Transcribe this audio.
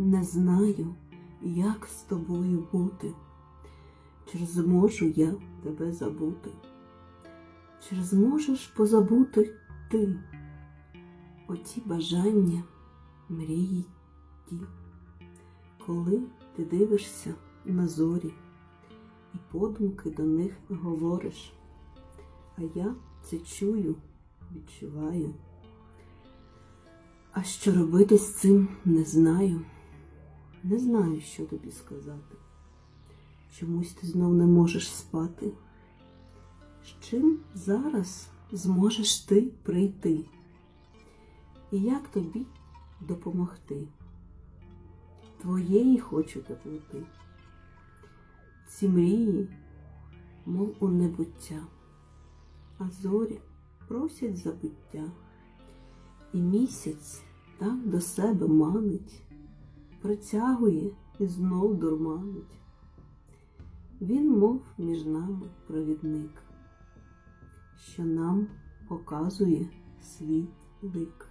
не знаю, як з тобою бути. Чи зможу я тебе забути? Чи зможеш позабути ти? Оті бажання, мрії ті, коли ти дивишся на зорі і подумки до них говориш, а я це чую, відчуваю. А що робити з цим не знаю. Не знаю, що тобі сказати. Чомусь ти знов не можеш спати. З чим зараз зможеш ти прийти? І як тобі допомогти? Твоєї хочу теплоти. Ці мрії, мов у небуття, а зорі просять забуття. І місяць так до себе манить, притягує і знов дурманить. Він, мов між нами провідник, що нам показує свій лик.